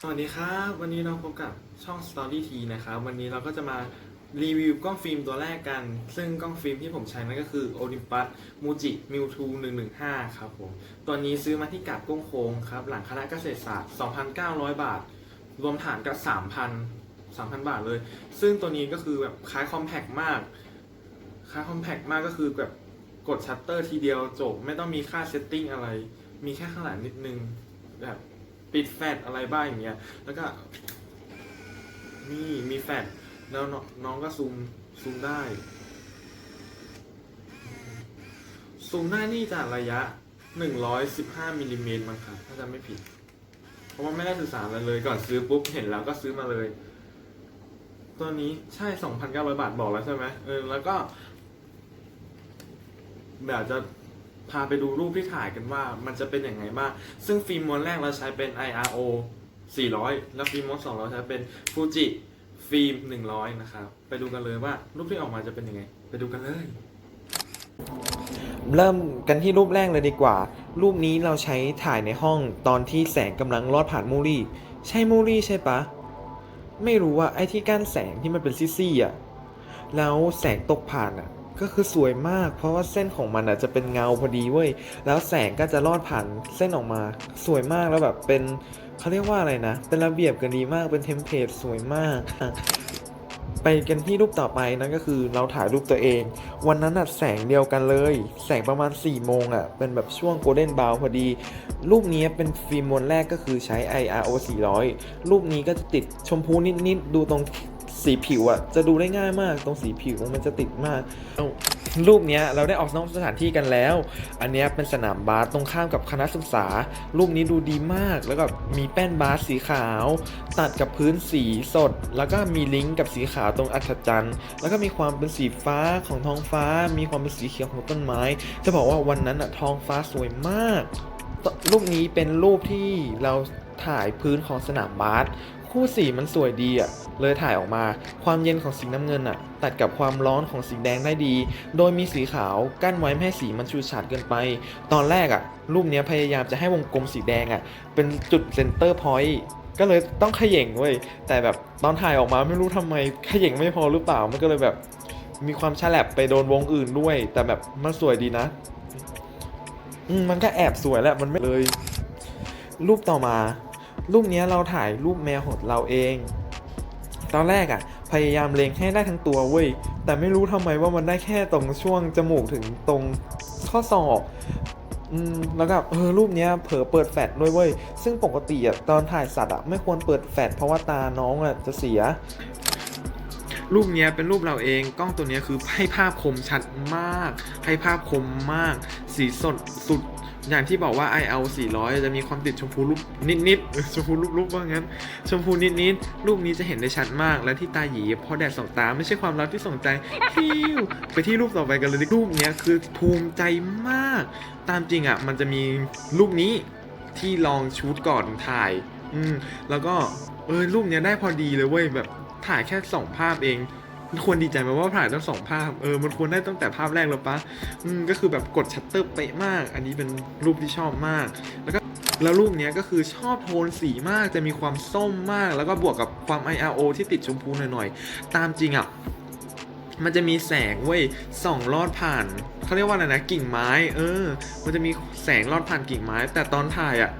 สวัสดีครับ วันนี้เราพบกับช่อง Story T นะครับ วันนี้เราก็จะมารีวิวกล้องฟิล์มตัวแรกกัน ซึ่งกล้องฟิล์มที่ผมใช้นั่นก็คือ Olympus Muji Mewtwo 115 ครับผม ตัวนี้ซื้อมาที่กาบก้งโค้งครับ หลังคณะเกษตรศาสตร์ 2,900 บาท รวมฐานกับ 3,000 3,000 บาทเลย ซึ่งตัวนี้ก็คือแบบคล้ายคอมแพกมาก คล้ายคอมแพกมากก็คือแบบกดชัตเตอร์ทีเดียวจบ ไม่ต้องมีค่าเซตติ้งอะไร มีแค่ข้างหลังนิดนึงแบบ ปิดแฟลชอะไรบ้างอย่างเงี้ย แล้วก็นี่มีแฟลชแล้วน้องก็ซูมซูมได้ ซูมได้นี่จากระยะ 115มิลลิเมตรมั้งครับถ้าจำไม่ผิด เพราะว่าไม่ได้ศึกษาอะไรเลย ก่อนซื้อปุ๊บเห็นแล้วก็ซื้อมาเลย ตัวนี้ใช่ 2,900 บาทบอกแล้วใช่ไหมเออ แล้วก็แบบจะ พาไปดูรูปที่ถ่ายกันว่ามันจะเป็นอยังไงบ้าง ซึ่งฟิล์มม้วนแรกเราใช้เป็น IRO 400 แล้วฟิล์มม้วนสองเราใช้เป็น Fuji ฟิล์ม 100 นะครับ ไปดูกันเลยว่ารูปที่ออกมาจะเป็นยังไง ไปดูกันเลย เริ่มกันที่รูปแรกเลยดีกว่า รูปนี้เราใช้ถ่ายในห้องตอนที่แสงกำลังลอดผ่านมูรี่ ใช่มูรี่ใช่ปะ ไม่รู้ว่าไอ้ที่กั้นแสงที่มันเป็นซี่ๆอะ แล้วแสงตกผ่านอะ ก็คือสวยมาก เพราะว่าเส้นของมันอะจะเป็นเงาพอดีเว้ยแล้วแสงก็จะลอดผ่านเส้นออกมา สวยมากแล้วแบบเป็นเขาเรียกว่าอะไรนะ เป็นระเบียบกันดีมากเป็นเทมเพลตสวยมากไปกันที่รูปต่อไปนั่นก็คือเราถ่ายรูปตัวเอง วันนั้นอะแสงเดียวกันเลย แสงประมาณ4โมงอะเป็นแบบช่วงโกลเด้นบาวพอดี รูปนี้เป็นฟิล์มมวนแรกก็คือใช้ IRO 400 รูปนี้ก็จะติดชมพูนิดๆ ดูตรง สีผิวอะจะดูได้ง่ายมาก ตรงสีผิวมันจะติดมากรูปเนี้ยเราได้ออกนอกสถานที่กันแล้ว อันเนี้ยเป็นสนามบาสตรงข้ามกับคณะศึกษา รูปนี้ดูดีมากแล้วก็มีแป้นบาสสีขาว ตัดกับพื้นสีสด แล้วก็มีลิงก์กับสีขาวตรงอัศจรรย์แล้วก็มีความเป็นสีฟ้าของท้องฟ้า มีความเป็นสีเขียวของต้นไม้ จะบอกว่าวันนั้นอะท้องฟ้าสวยมากรูปนี้เป็นรูปที่เราถ่ายพื้นของสนามบาสคู่สีมันสวยดีอะ เลยถ่ายออกมา ความเย็นของสีน้ำเงินอะตัดกับความร้อนของสีแดงได้ดี โดยมีสีขาวกั้นไว้ไม่ให้สีมันชูฉาดเกินไป ตอนแรกอะรูปนี้พยายามจะให้วงกลมสีแดงอะเป็นจุดเซนเตอร์พอยต์ก็เลยต้องขย่งเว้ยแต่แบบตอนถ่ายออกมาไม่รู้ทำไมขย่งไม่พอหรือเปล่ามันก็เลยแบบมีความฉลับไปโดนวงอื่นด้วย แต่แบบมันสวยดีนะอืมันก็แอบสวยแหละมันไม่เลย รูปต่อมา รูปนี้เราถ่ายรูปแมวของเราเอง ตอนแรกอะ่ะ พยายามเล็งให้ได้ทั้งตัวเว้ย แต่ไม่รู้ทำไมว่ามันได้แค่ตรงช่วงจมูกถึงตรงข้อศอกอืมแล้วก็เออรูปเนี้ยเผลอเปิดแฟลชด้วยเว้ย ซึ่งปกติอะตอนถ่ายสัตว์อะไม่ควรเปิดแฟลชเพราะว่าตาน้องอะจะเสีย รูปเนี้ยเป็นรูปเราเองกล้องตัวเนี้ยคือให้ภาพคมชัดมาก ให้ภาพคมมาก สีสดสุด อย่างที่บอกว่า IL 400 จะมีความติดชมพูรูปนิดๆ ชมพูรูปๆว่างั้น ชมพูนิดๆ รูปนี้จะเห็นได้ชัดมาก และที่ตาหยีเพราะแดดส่องตาไม่ใช่ความรักที่ส่งใจฮิวไปที่รูปต่อไปกันเลยดิรูปนี้คือภูมิใจมาก ตามจริงอะ มันจะมีรูปนี้ที่ลองชูตก่อนถ่าย อืม แล้วก็เออรูปนี้ได้พอดีเลยเว้ยแบบถ่ายแค่สองภาพเอง ควรดีใจไหมว่าถ่ายตั้งสองภาพเออมันควรได้ตั้งแต่ภาพแรกแล้วปะอืมก็คือแบบกดชัตเตอร์เป๊ะมาก อันนี้เป็นรูปที่ชอบมาก แล้วก็แล้วรูปเนี้ยก็คือชอบโทนสีมากจะมีความส้มมาก แล้วก็บวกกับความ IRO ที่ติดชมพูหน่อยๆ ตามจริงอะมันจะมีแสงเว้ยส่องลอดผ่านเขาเรียกว่าอะไรนะกิ่งไม้ เออ มันจะมีแสงลอดผ่านกิ่งไม้ แต่ตอนถ่ายอะ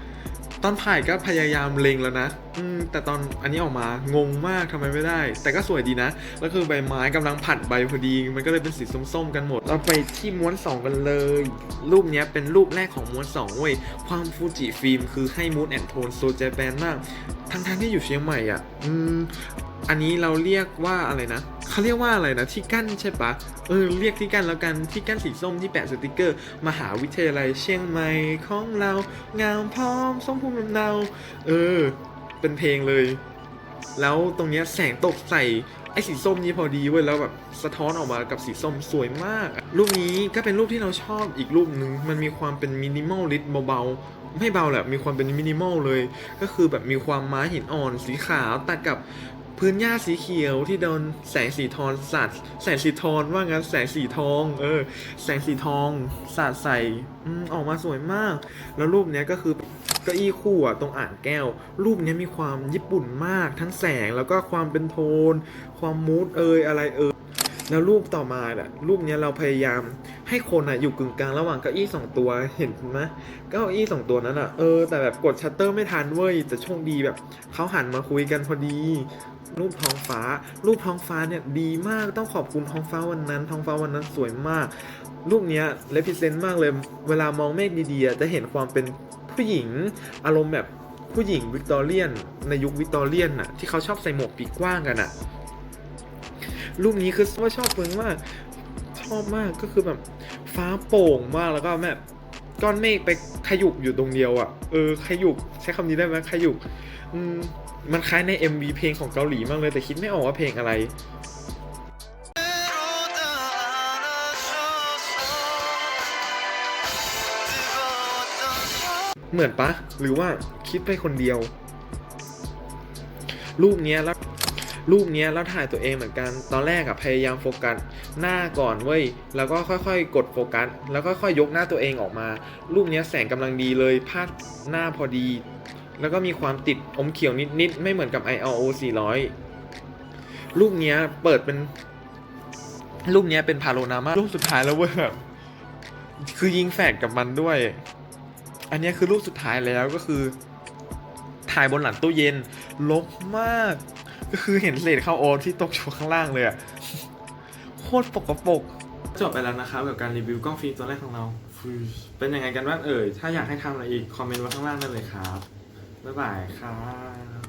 ตอนถ่ายก็พยายามเล็งแล้วนะ อืม แต่ตอนอันนี้ออกมางงมากทำไมไม่ได้ แต่ก็สวยดีนะ แล้วคือใบไม้กำลังผัดใบพอดี มันก็เลยเป็นสีส้มๆกันหมด เราไปที่ม้วน 2 กันเลย รูปนี้เป็นรูปแรกของม้วน2เว้ย ความฟูจิฟิล์มคือให้มูดแอนโทนโซเจแปนมาก ทั้งๆที่อยู่เชียงใหม่อะ อืม อันนี้เราเรียกว่าอะไรนะ เขาเรียกว่าอะไรนะที่กั้นใช่ปะเออเรียกที่กั้นแล้วกันที่กั้นสีส้มที่แปะสติกเกอร์มหาวิทยาลัยเชียงใหม่ของเรางามพร้อมส้มพูนำเนาเออ เป็นเพลงเลย แล้วตรงเนี้ยแสงตกใส่ไอ้สีส้มนี้พอดีเว้ยแล้วแบบสะท้อนออกมากับสีส้มสวยมาก รูปนี้ก็เป็นรูปที่เราชอบอีกรูปหนึ่งมันมีความเป็นมินิมอลลิสเบาๆไม่เบาแหละมีความเป็นมินิมอลเลย ก็คือแบบมีความม้าหินอ่อนสีขาวตัดกับ พื้นหญ้าสีเขียวที่โดนแสงสีทองสาดแสงสีทองว่างั้นแสงสีทอง เออ แสงสีทองสาดใส่อืมออกมาสวยมาก แล้วรูปเนี้ยก็คือเก้าอี้คู่อะตรงอ่างแก้ว รูปเนี้ยมีความญี่ปุ่นมาก ทั้งแสงแล้วก็ความเป็นโทน ความมูดเอยอะไรเอยแล้วรูปต่อมาอะรูปเนี้ยเราพยายามให้คนอะอยู่กึ่งกลางระหว่างเก้าอี้สองตัวเห็นไหมเก้าอี้สองตัวนั้นอะเออแต่แบบกดชัตเตอร์ไม่ทันเว้ยแต่โชคดีแบบเขาหันมาคุยกันพอดี รูปท้องฟ้า รูปท้องฟ้าเนี่ยดีมากต้องขอบคุณท้องฟ้าวันนั้น ท้องฟ้าวันนั้นสวยมาก รูปเนี้ยเลพิเซนต์มากเลย เวลามองเมฆดีๆจะเห็นความเป็นผู้หญิงอารมณ์แบบผู้หญิงวิกตอเรียน ในยุควิกตอเรียนน่ะที่เขาชอบใส่หมวกปีกกว้างกันน่ะรูปนี้คือว่าชอบเพิงมากชอบมากก็คือแบบฟ้าโปร่งมากแล้วก็แบบก้อนเมฆไปขยุกอยู่ตรงเดียวอะ่ะเออขยุกใช้คำนี้ได้ไหมขยุก อืมมันคล้ายใน MV เพลงของเกาหลีมากเลยแต่คิดไม่ออกว่าเพลงอะไร เหมือนปะ หรือว่าคิดไปคนเดียว รูปเนี้ยแล้วรูปเนี้ยแล้วถ่ายตัวเองเหมือนกัน ตอนแรกอะพยายามโฟกัสหน้าก่อนเว้ย แล้วก็ค่อยๆ กดโฟกัส แล้วก็ค่อยยกหน้าตัวเองออกมา รูปเนี้ยแสงกำลังดีเลยพาดหน้าพอดี แล้วก็มีความติดอมเขียวนิดๆ ไม่เหมือนกับ ILO 400รูปเนี้ยเปิดเป็นรูปเนี้ยเป็นพาโรนามารูปสุดท้ายแล้วเว้ยแบบคือยิงแฝดกับมันด้วย อันเนี้ยคือรูปสุดท้ายแล้วก็คือ ถ่ายบนหลังตู้เย็นลบมาก ก็คือเห็นเศษข้าวโอ๊ตที่ตกอยู่ข้างล่างเลยอะโคตรปกปรกจบไปแล้วนะครับกับการรีวิวกล้องฟิล์มตัวแรกของเราฟืเป็นยังไงกันบ้างเอ่ย ถ้าอยากให้ทำอะไรอีก คอมเมนต์ไว้ข้างล่างได้เลยครับ บ๊ายบายครับ